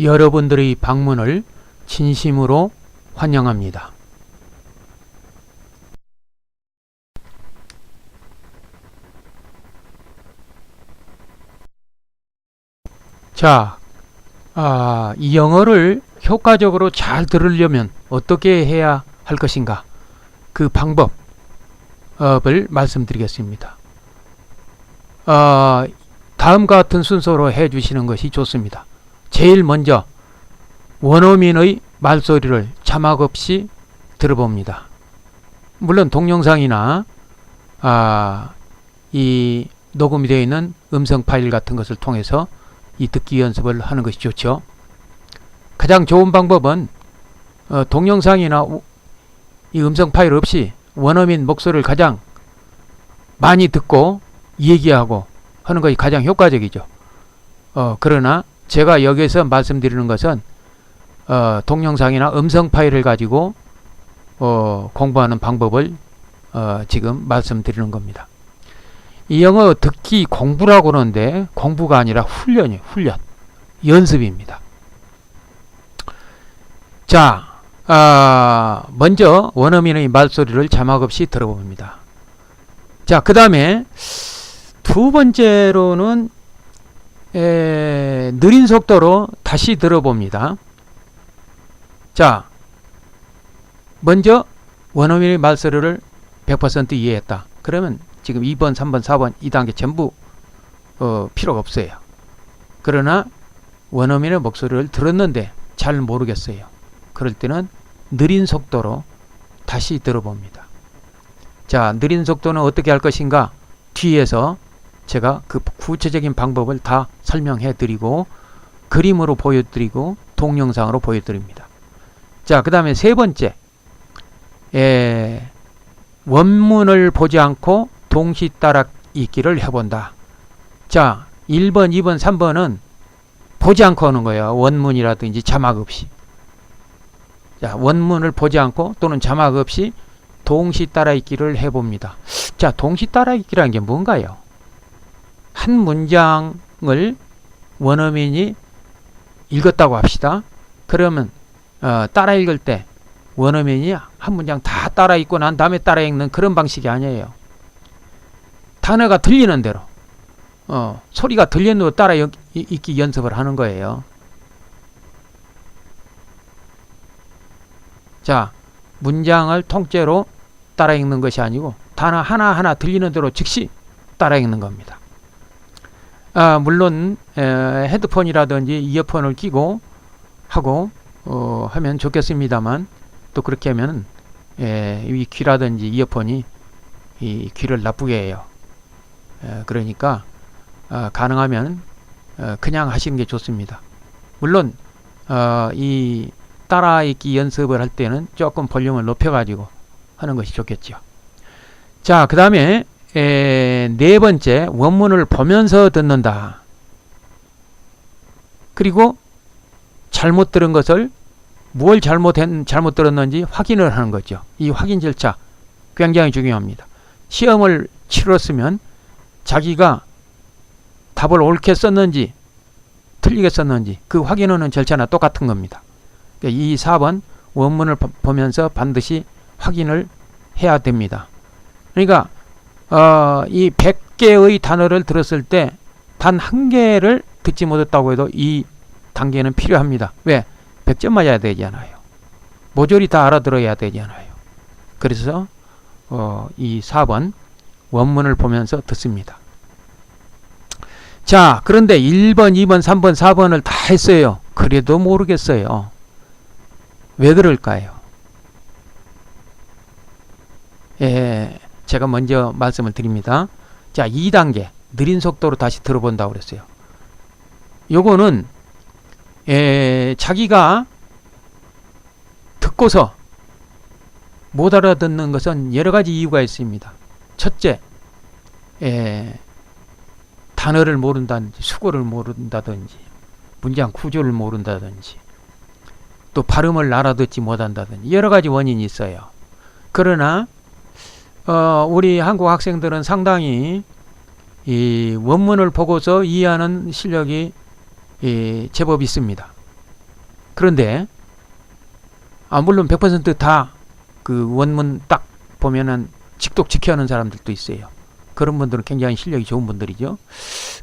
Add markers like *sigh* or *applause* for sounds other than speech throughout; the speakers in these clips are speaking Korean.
여러분들의 방문을 진심으로 환영합니다. 자, 아, 이 영어를 효과적으로 잘 들으려면 어떻게 해야 할 것인가? 그 방법을 말씀드리겠습니다. 아, 다음과 같은 순서로 해 주시는 것이 좋습니다. 제일 먼저 원어민의 말소리를 자막 없이 들어봅니다. 물론 동영상이나 아, 이 녹음이 되어 있는 음성 파일 같은 것을 통해서 이 듣기 연습을 하는 것이 좋죠. 가장 좋은 방법은 어, 동영상이나 우- 이 음성 파일 없이 원어민 목소리를 가장 많이 듣고 얘기하고 하는 것이 가장 효과적이죠. 어, 그러나 제가 여기서 말씀드리는 것은 어, 동영상이나 음성 파일을 가지고 어, 공부하는 방법을 어, 지금 말씀드리는 겁니다. 이 영어 듣기 공부라고 그러는데 공부가 아니라 훈련이에요. 훈련. 연습입니다. 자, 아, 먼저 원어민의 말소리를 자막 없이 들어봅니다. 자, 그 다음에 두 번째로는 에, 느린 속도로 다시 들어봅니다. 자, 먼저 원어민의 말소리를 100% 이해했다. 그러면 지금 2번, 3번, 4번 이 단계 전부 어, 필요가 없어요. 그러나 원어민의 목소리를 들었는데 잘 모르겠어요. 그럴 때는 느린 속도로 다시 들어봅니다. 자, 느린 속도는 어떻게 할 것인가? 뒤에서 제가 그 구체적인 방법을 다 설명해 드리고 그림으로 보여드리고 동영상으로 보여드립니다. 자, 그 다음에 세 번째. 에, 원문을 보지 않고 동시 따라 읽기를 해본다. 자, 1번, 2번, 3번은 보지 않고 하는 거예요. 원문이라든지 자막 없이. 자, 원문을 보지 않고 또는 자막 없이 동시 따라 읽기를 해봅니다. 자, 동시 따라 읽기라는 게 뭔가요? 한 문장을 원어민이 읽었다고 합시다. 그러면 어, 따라 읽을 때 원어민이 한 문장 다 따라 읽고 난 다음에 따라 읽는 그런 방식이 아니에요. 단어가 들리는 대로 어, 소리가 들리는 대로 따라 읽- 읽기 연습을 하는 거예요. 자, 문장을 통째로 따라 읽는 것이 아니고 단어 하나하나 들리는 대로 즉시 따라 읽는 겁니다. 아, 물론 에, 헤드폰이라든지 이어폰을 끼고 하고 어, 하면 좋겠습니다만 또 그렇게 하면 에, 이 귀라든지 이어폰이 이 귀를 나쁘게 해요. 에, 그러니까 아, 가능하면 어, 그냥 하시는 게 좋습니다. 물론 어, 이 따라 읽기 연습을 할 때는 조금 볼륨을 높여가지고 하는 것이 좋겠죠. 자, 그 다음에 네 번째 원문을 보면서 듣는다. 그리고 잘못 들은 것을 무엇 잘못했, 잘못 들었는지 확인을 하는 거죠. 이 확인 절차 굉장히 중요합니다. 시험을 치렀으면 자기가 답을 옳게 썼는지 틀리게 썼는지 그 확인하는 절차나 똑같은 겁니다. 그러니까 이 4번 원문을 보- 보면서 반드시 확인을 해야 됩니다. 그러니까 어, 이 100개의 단어를 들었을 때 단 한 개를 듣지 못했다고 해도 이 단계는 필요합니다. 왜? 100점 맞아야 되잖아요. 모조리 다 알아들어야 되잖아요. 그래서 어, 이 4번 원문을 보면서 듣습니다. 자, 그런데 1번, 2번, 3번, 4번을 다 했어요. 그래도 모르겠어요. 왜 그럴까요? 예, 제가 먼저 말씀을 드립니다. 자, 2단계 느린 속도로 다시 들어본다고 그랬어요. 요거는 에, 자기가 듣고서 못 알아듣는 것은 여러 가지 이유가 있습니다. 첫째, 에, 단어를 모른다든지 수고를 모른다든지 문장 구조를 모른다든지 또 발음을 알아듣지 못한다든지 여러 가지 원인이 있어요. 그러나 어, 우리 한국 학생들은 상당히 이 원문을 보고서 이해하는 실력이 이 제법 있습니다. 그런데 아 물론 100%다 그 원문 딱 보면은 직독 지켜하는 사람들도 있어요. 그런 분들은 굉장히 실력이 좋은 분들이죠.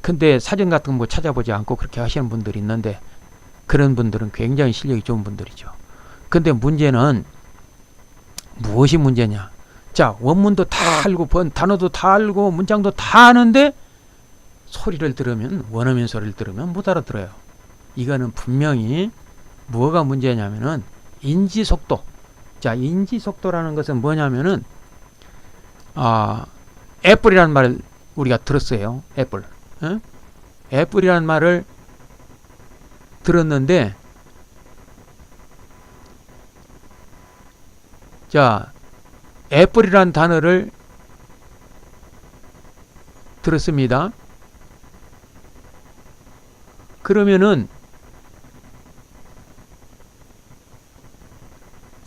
근데 사전 같은 거 찾아보지 않고 그렇게 하시는 분들이 있는데 그런 분들은 굉장히 실력이 좋은 분들이죠. 근데 문제는 무엇이 문제냐? 자, 원문도 다 알고 번 단어도 다 알고 문장도 다 아는데 소리를 들으면 원어민 소리를 들으면 못 알아들어요. 이거는 분명히 뭐가 문제냐면은 인지 속도. 자, 인지 속도라는 것은 뭐냐면은 아, 애플이라는 말을 우리가 들었어요. 애플. 어? 애플이라는 말을 들었는데 자, 애플이라는 단어를 들었습니다. 그러면은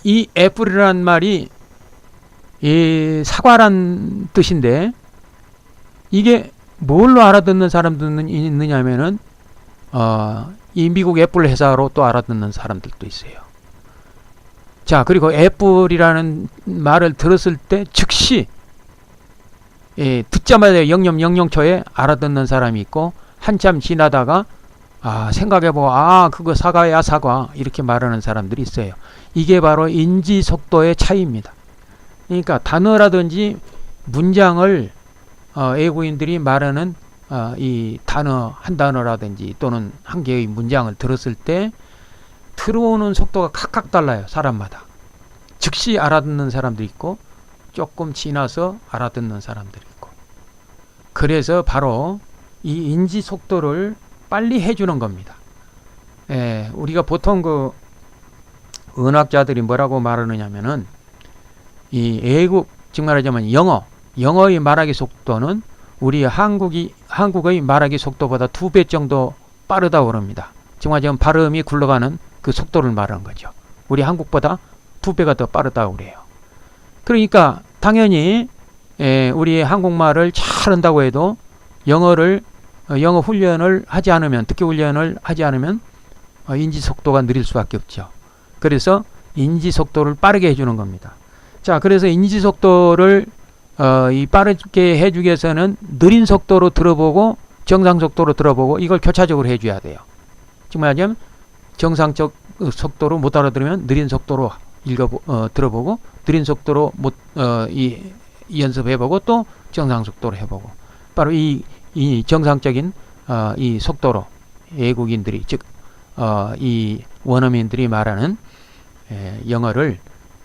이 애플이라는 말이 이 사과란 뜻인데 이게 뭘로 알아듣는 사람들은 있느냐면은 어, 이 미국 애플 회사로 또 알아듣는 사람들도 있어요. 자, 그리고 애플이라는 말을 들었을 때 즉시 예, 듣자마자 영영영영초에 알아듣는 사람이 있고 한참 지나다가 아, 생각해보고 아, 그거 사과야 사과 이렇게 말하는 사람들이 있어요. 이게 바로 인지 속도의 차이입니다. 그러니까 단어라든지 문장을 어, 외국인들이 말하는 어, 이 단어 한 단어라든지 또는 한 개의 문장을 들었을 때 들어오는 속도가 각각 달라요 사람마다 즉시 알아듣는 사람도 있고 조금 지나서 알아듣는 사람들이 있고 그래서 바로 이 인지 속도를 빨리 해주는 겁니다. 예, 우리가 보통 그 은학자들이 뭐라고 말하느냐면은 이 외국 즉 말하자면 영어 영어의 말하기 속도는 우리 한국이 한국의 말하기 속도보다 두 배 정도 빠르다고 그럽니다. 즉 말하자면 발음이 굴러가는 그 속도를 말하는 거죠. 우리 한국보다 두 배가 더 빠르다고 그래요. 그러니까 당연히 에, 우리 한국말을 잘 한다고 해도 영어를 어, 영어 훈련을 하지 않으면 듣기 훈련을 하지 않으면 어, 인지 속도가 느릴 수밖에 없죠. 그래서 인지 속도를 빠르게 해주는 겁니다. 자, 그래서 인지 속도를 어, 이 빠르게 해주기 위해서는 느린 속도로 들어보고 정상 속도로 들어보고 이걸 교차적으로 해줘야 돼요. 즉 말하자면 정상적 속도로 못 알아들으면 느린 속도로 읽어 어, 들어보고 느린 속도로 못 어, 연습해보고 또 정상 속도로 해보고 바로 이, 이 정상적인 어, 이 속도로 외국인들이 즉 어, 이 원어민들이 말하는 에, 영어를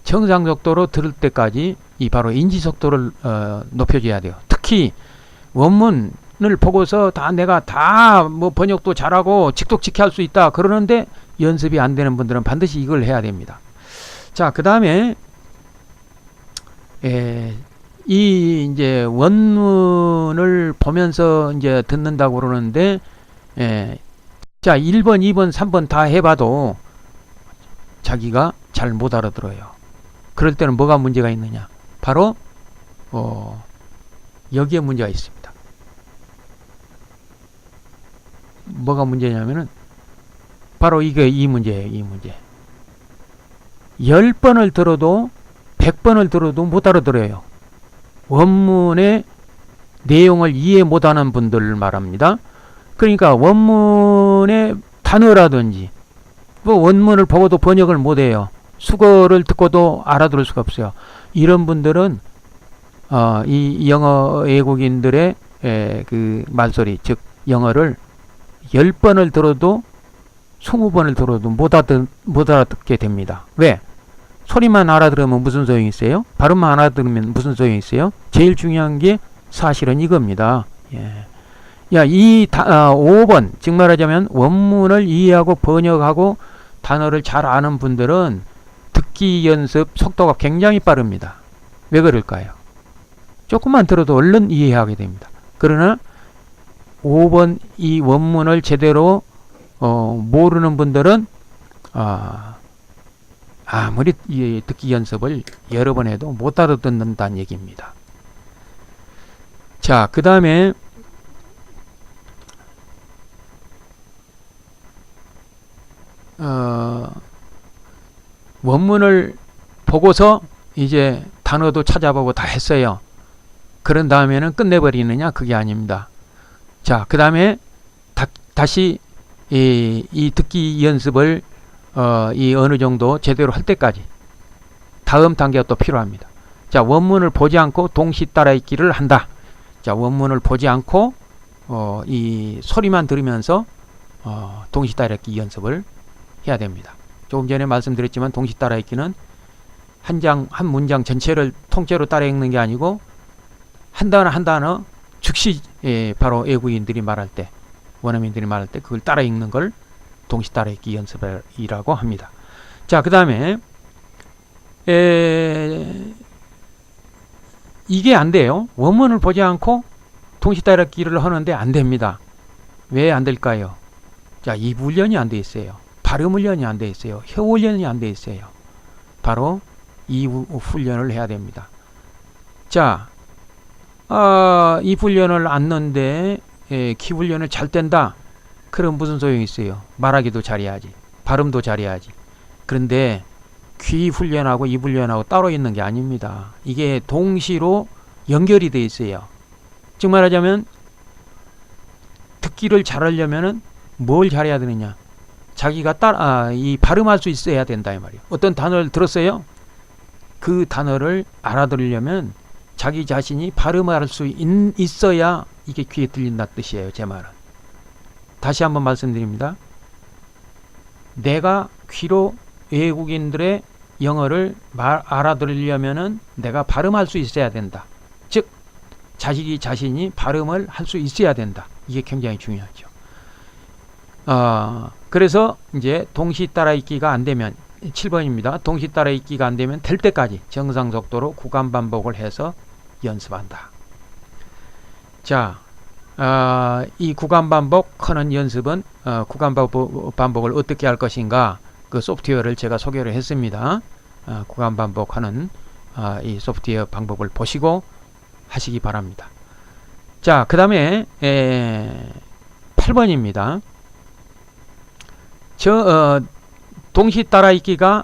정상 속도로 들을 때까지 이 바로 인지 속도를 어, 높여줘야 돼요. 특히 원문을 보고서 다 내가 다 뭐 번역도 잘하고 직독직해 할 수 있다 그러는데 연습이 안 되는 분들은 반드시 이걸 해야 됩니다. 자, 그 다음에 이 이제 원문을 보면서 이제 듣는다고 그러는데 에, 자, 1번, 2번, 3번 다 해봐도 자기가 잘 못 알아들어요. 그럴 때는 뭐가 문제가 있느냐? 바로 어, 여기에 문제가 있습니다. 뭐가 문제냐면은 바로 이게 이 문제예요. 이 문제. 열 번을 들어도 백 번을 들어도 못 알아들어요. 원문의 내용을 이해 못하는 분들을 말합니다. 그러니까 원문의 단어라든지 뭐 원문을 보고도 번역을 못해요. 수거를 듣고도 알아들을 수가 없어요. 이런 분들은 어, 이 영어 외국인들의 에, 그 말소리 즉 영어를 열 번을 들어도 스무 번을 들어도 못, 알아듣, 못 알아듣게 됩니다. 왜? 소리만 알아들으면 무슨 소용이 있어요? 발음만 알아들으면 무슨 소용이 있어요? 제일 중요한 게 사실은 이겁니다. 예. 야, 이 다, 아, 5번, 즉 말하자면 원문을 이해하고 번역하고 단어를 잘 아는 분들은 듣기 연습 속도가 굉장히 빠릅니다. 왜 그럴까요? 조금만 들어도 얼른 이해하게 됩니다. 그러나 5번 이 원문을 제대로 어, 모르는 분들은 아, 아무리 이 듣기 연습을 여러 번 해도 못 알아듣는다는 얘기입니다. 자, 그 다음에 어, 원문을 보고서 이제 단어도 찾아보고 다 했어요. 그런 다음에는 끝내버리느냐? 그게 아닙니다. 자, 그 다음에 다시 이, 이 듣기 연습을 어, 이 어느 정도 제대로 할 때까지 다음 단계가 또 필요합니다. 자, 원문을 보지 않고 동시 따라 읽기를 한다. 자, 원문을 보지 않고 어, 이 소리만 들으면서 어, 동시 따라 읽기 연습을 해야 됩니다. 조금 전에 말씀드렸지만 동시 따라 읽기는 한 장, 한 문장 전체를 통째로 따라 읽는 게 아니고 한 단어 한 단어 즉시 예, 바로 외국인들이 말할 때 원어민들이 말할 때 그걸 따라 읽는 걸 동시 따라 읽기 연습이라고 합니다. 자, 그 다음에 이게 안 돼요. 원문을 보지 않고 동시 따라 읽기를 하는데 안 됩니다. 왜 안 될까요? 자, 입 훈련이 안 돼 있어요. 발음 훈련이 안 돼 있어요. 혀 훈련이 안 돼 있어요. 바로 이 훈련을 해야 됩니다. 자, 아, 이 훈련을 안는데 예, 키 훈련을 잘 뗀다. 그럼 무슨 소용이 있어요? 말하기도 잘해야지. 발음도 잘해야지. 그런데 귀 훈련하고 입 훈련하고 따로 있는 게 아닙니다. 이게 동시로 연결이 돼 있어요. 즉 말하자면 듣기를 잘하려면은 뭘 잘해야 되느냐? 자기가 따라 아, 이 발음할 수 있어야 된다 이 말이에요. 어떤 단어를 들었어요? 그 단어를 알아들으려면 자기 자신이 발음할 수 있, 있어야 이게 귀에 들린다 뜻이에요. 제 말은. 다시 한번 말씀드립니다. 내가 귀로 외국인들의 영어를 말, 알아들으려면은 내가 발음할 수 있어야 된다. 즉 자식이 자신이 발음을 할 수 있어야 된다. 이게 굉장히 중요하죠. 어, 그래서 이제 동시 따라읽기가 안 되면 7번입니다. 동시 따라읽기가 안 되면 될 때까지 정상 속도로 구간 반복을 해서 연습한다. 자, 어, 이 구간 반복하는 연습은 어, 구간 반복을 어떻게 할 것인가 그 소프트웨어를 제가 소개를 했습니다. 어, 구간 반복하는 어, 이 소프트웨어 방법을 보시고 하시기 바랍니다. 자, 그 다음에 8번입니다. 저 어, 동시 따라읽기가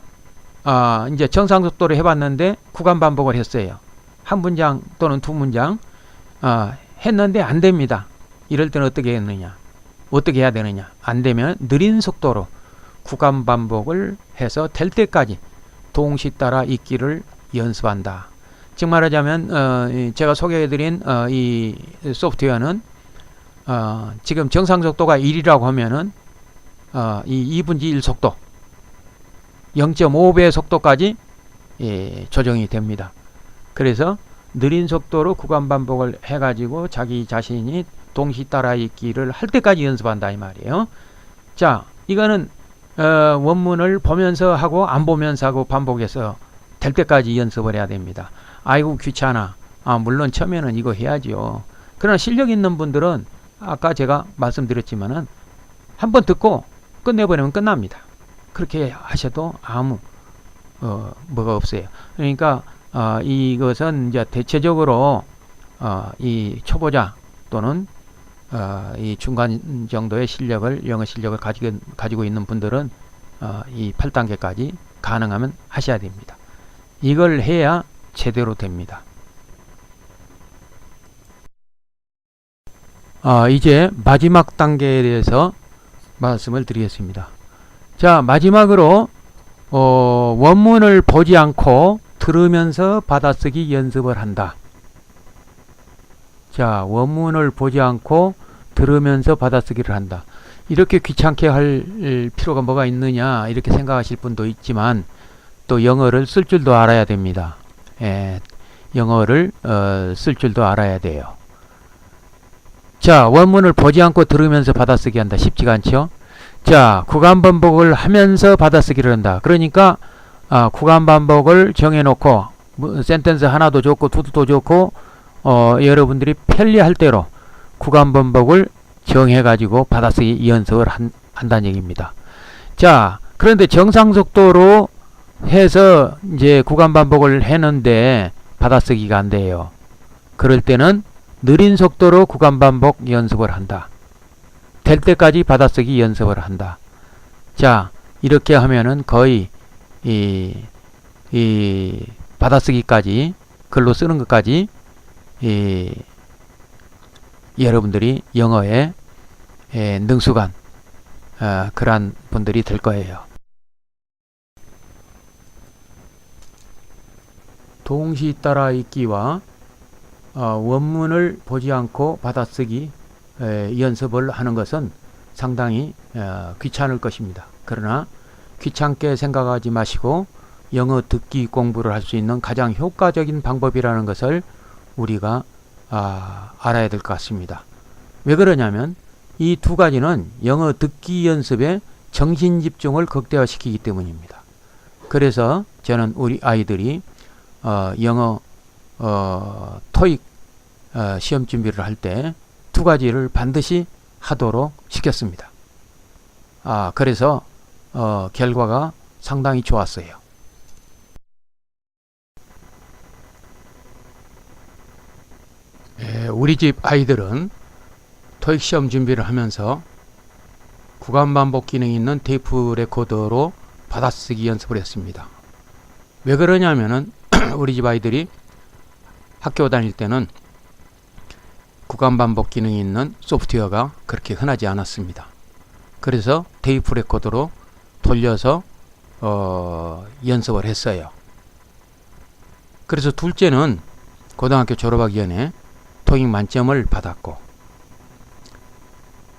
아, 이제 정상 속도로 해봤는데 구간 반복을 했어요. 한 문장 또는 두 문장 아, 했는데 안 됩니다. 이럴 때는 어떻게 했느냐? 어떻게 해야 되느냐? 안 되면 느린 속도로 구간 반복을 해서 될 때까지 동시 따라 읽기를 연습한다. 즉 말하자면 어, 제가 소개해드린 어, 이 소프트웨어는 어, 지금 정상 속도가 1이라고 하면은 어, 이 2분지 1 속도 0.5배 속도까지 예, 조정이 됩니다. 그래서 느린 속도로 구간 반복을 해가지고 자기 자신이 동시 따라 읽기를 할 때까지 연습한다 이 말이에요. 자, 이거는 어, 원문을 보면서 하고 안 보면서 하고 반복해서 될 때까지 연습을 해야 됩니다. 아이고 귀찮아. 아, 물론 처음에는 이거 해야지요. 그러나 실력 있는 분들은 아까 제가 말씀드렸지만은 한 번 듣고 끝내버리면 끝납니다. 그렇게 하셔도 아무 어, 뭐가 없어요. 그러니까 어, 이것은 이제 대체적으로 어, 이 초보자 또는 어, 이 중간 정도의 실력을 영어 실력을 가지고 가지고 있는 분들은 어, 이 8단계까지 가능하면 하셔야 됩니다. 이걸 해야 제대로 됩니다. 아, 이제 마지막 단계에 대해서 말씀을 드리겠습니다. 자, 마지막으로 어, 원문을 보지 않고 들으면서 받아쓰기 연습을 한다. 자, 원문을 보지 않고 들으면서 받아쓰기를 한다. 이렇게 귀찮게 할 필요가 뭐가 있느냐 이렇게 생각하실 분도 있지만 또 영어를 쓸 줄도 알아야 됩니다. 예, 영어를 어, 쓸 줄도 알아야 돼요. 자, 원문을 보지 않고 들으면서 받아쓰기 한다. 쉽지가 않죠? 자, 구간 반복을 하면서 받아쓰기를 한다. 그러니까 아, 구간 반복을 정해놓고 뭐, 센텐스 하나도 좋고 두도 좋고 어, 여러분들이 편리할 대로 구간 반복을 정해가지고 받아쓰기 연습을 한, 한다는 얘기입니다. 자, 그런데 정상 속도로 해서 이제 구간 반복을 했는데 받아쓰기가 안 돼요. 그럴 때는 느린 속도로 구간 반복 연습을 한다. 될 때까지 받아쓰기 연습을 한다. 자, 이렇게 하면은 거의 이, 이 받아쓰기까지 글로 쓰는 것까지 이 여러분들이 영어에 에, 능숙한 어, 그러한 분들이 될 거예요. 동시 따라 읽기와 어, 원문을 보지 않고 받아쓰기 에, 연습을 하는 것은 상당히 어, 귀찮을 것입니다. 그러나 귀찮게 생각하지 마시고 영어 듣기 공부를 할 수 있는 가장 효과적인 방법이라는 것을 우리가 아, 알아야 될 것 같습니다. 왜 그러냐면 이 두 가지는 영어 듣기 연습에 정신 집중을 극대화시키기 때문입니다. 그래서 저는 우리 아이들이 어, 영어 어, 토익 어, 시험 준비를 할 때 두 가지를 반드시 하도록 시켰습니다. 아, 그래서 어, 결과가 상당히 좋았어요. 예, 우리 집 아이들은 토익 시험 준비를 하면서 구간 반복 기능이 있는 테이프 레코더로 받아쓰기 연습을 했습니다. 왜 그러냐면은 *clears throat* 우리 집 아이들이 학교 다닐 때는 구간 반복 기능이 있는 소프트웨어가 그렇게 흔하지 않았습니다. 그래서 테이프 레코더로 돌려서 어, 연습을 했어요. 그래서 둘째는 고등학교 졸업하기 전에 토익 만점을 받았고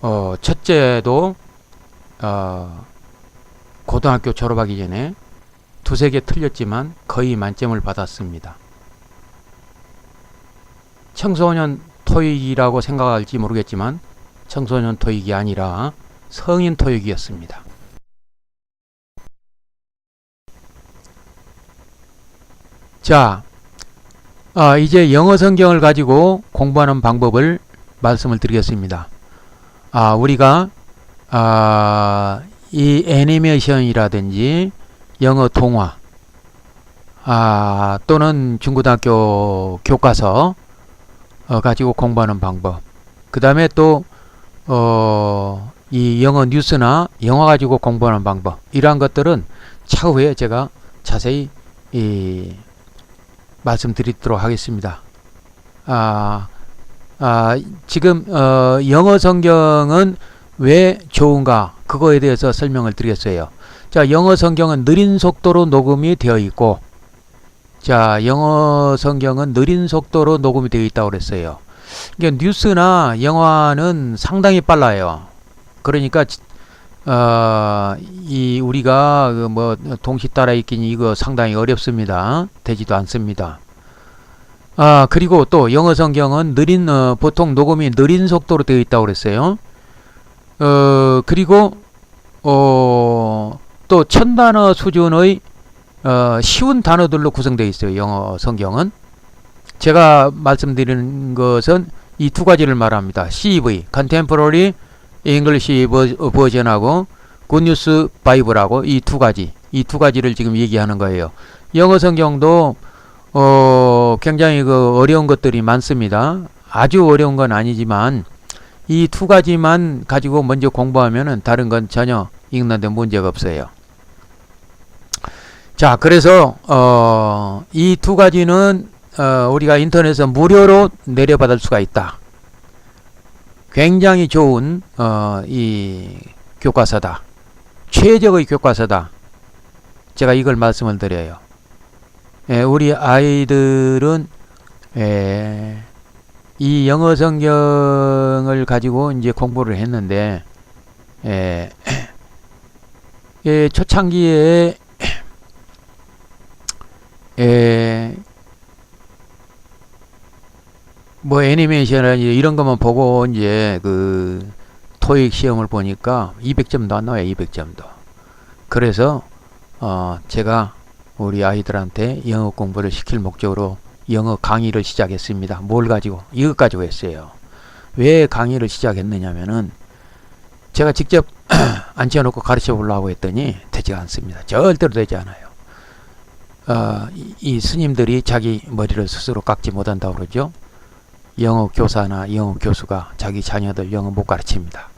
어, 첫째도 어, 고등학교 졸업하기 전에 두세 개 틀렸지만 거의 만점을 받았습니다. 청소년 토익이라고 생각할지 모르겠지만 청소년 토익이 아니라 성인 토익이었습니다. 자, 아, 이제 영어 성경을 가지고 공부하는 방법을 말씀을 드리겠습니다. 아, 우리가 아, 이 애니메이션이라든지 영어 동화 아, 또는 중고등학교 교과서 어, 가지고 공부하는 방법. 그 다음에 또, 어, 이 영어 뉴스나 영화 가지고 공부하는 방법. 이러한 것들은 차후에 제가 자세히 이, 말씀드리도록 하겠습니다. 아, 아, 지금 어, 영어 성경은 왜 좋은가 그거에 대해서 설명을 드리겠어요. 자, 영어 성경은 느린 속도로 녹음이 되어 있고, 자, 영어 성경은 느린 속도로 녹음이 되어 있다고 그랬어요. 그러니까 뉴스나 영화는 상당히 빨라요. 그러니까 어, 이 우리가 그 뭐 동시 따라 읽기니 이거 상당히 어렵습니다. 되지도 않습니다. 아 그리고 또 영어 성경은 느린 어, 보통 녹음이 느린 속도로 되어 있다고 그랬어요. 어 그리고 어또 천 단어 수준의 어, 쉬운 단어들로 구성되어 있어요. 영어 성경은 제가 말씀드리는 것은 이 두 가지를 말합니다. CV (Contemporary English Version하고 굿뉴스 바이블하고 이 두 가지 이 두 가지를 지금 얘기하는 거예요. 영어 성경도 어, 굉장히 그 어려운 것들이 많습니다. 아주 어려운 건 아니지만 이 두 가지만 가지고 먼저 공부하면은 다른 건 전혀 읽는데 문제가 없어요. 자, 그래서 어, 이 두 가지는 어, 우리가 인터넷에서 무료로 내려받을 수가 있다. 굉장히 좋은 어, 이 교과서다. 최적의 교과서다. 제가 이걸 말씀을 드려요. 예, 우리 아이들은 예, 이 영어 성경을 가지고 이제 공부를 했는데 예, 예, 초창기에 예, 뭐 애니메이션이나 이런 것만 보고 이제 그 토익 시험을 보니까 200점도 안 나와요. 200점도. 그래서 어 제가 우리 아이들한테 영어 공부를 시킬 목적으로 영어 강의를 시작했습니다. 뭘 가지고? 이것 가지고 했어요. 왜 강의를 시작했느냐면은 제가 직접 *clears throat* 앉혀놓고 가르쳐 보려고 했더니 되지 않습니다. 절대로 되지 않아요. 어, 이, 이 스님들이 자기 머리를 스스로 깎지 못한다고 그러죠. 영어 교사나 영어 교수가 자기 자녀들 영어 못 가르칩니다.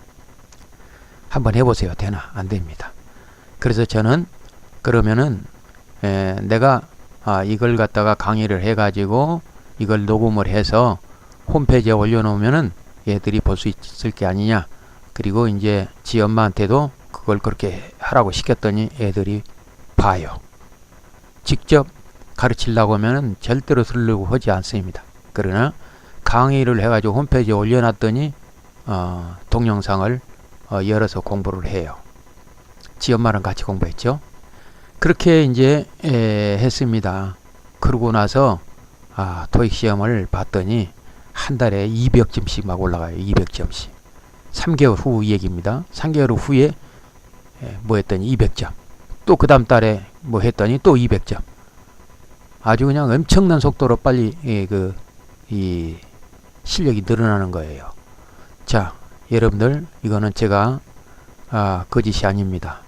한번 해보세요. 되나? 안 됩니다. 그래서 저는 그러면은 에, 내가 아, 이걸 갖다가 강의를 해가지고 이걸 녹음을 해서 홈페이지에 올려놓으면은 얘들이 볼 수 있을 게 아니냐. 그리고 이제 지 엄마한테도 그걸 그렇게 하라고 시켰더니 애들이 봐요. 직접 가르치려고 하면은 절대로 들으려고 하지 않습니다. 그러나 강의를 해가지고 홈페이지에 올려놨더니 어, 동영상을 어, 열어서 공부를 해요. 지 엄마랑 같이 공부했죠. 그렇게 이제 에, 했습니다. 그러고 나서 아, 토익 시험을 봤더니 한 달에 200점씩 막 올라가요. 200점씩. 3개월 후 얘기입니다. 3개월 후에 에, 뭐 했더니 200점. 또 그 다음 달에 뭐 했더니 또 200점. 아주 그냥 엄청난 속도로 빨리 예, 그, 이 실력이 늘어나는 거예요. 자, 여러분들 이거는 제가 아, 거짓이 아닙니다.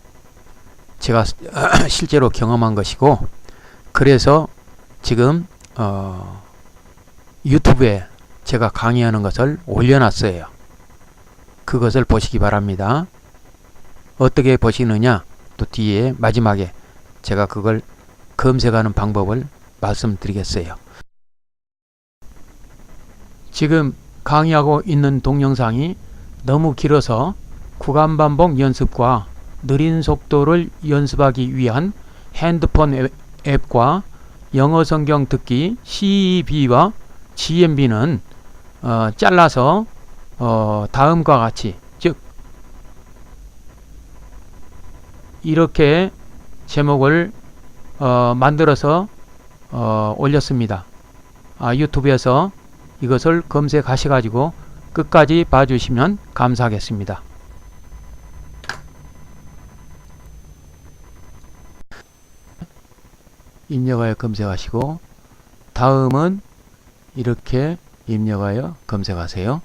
제가 *clears throat* 실제로 경험한 것이고 그래서 지금 어, 유튜브에 제가 강의하는 것을 올려놨어요. 그것을 보시기 바랍니다. 어떻게 보시느냐 또 뒤에 마지막에 제가 그걸 검색하는 방법을 말씀드리겠어요. 지금 강의하고 있는 동영상이 너무 길어서 구간 반복 연습과 느린 속도를 연습하기 위한 핸드폰 앱- 앱과 영어 성경 듣기 CEB와 GMB는 어, 잘라서 어, 다음과 같이 즉 이렇게 제목을 어, 만들어서 어, 올렸습니다. 아, 유튜브에서 이것을 검색하셔 가지고 끝까지 봐주시면 감사하겠습니다. 입력하여 검색하시고 다음은 이렇게 입력하여 검색하세요.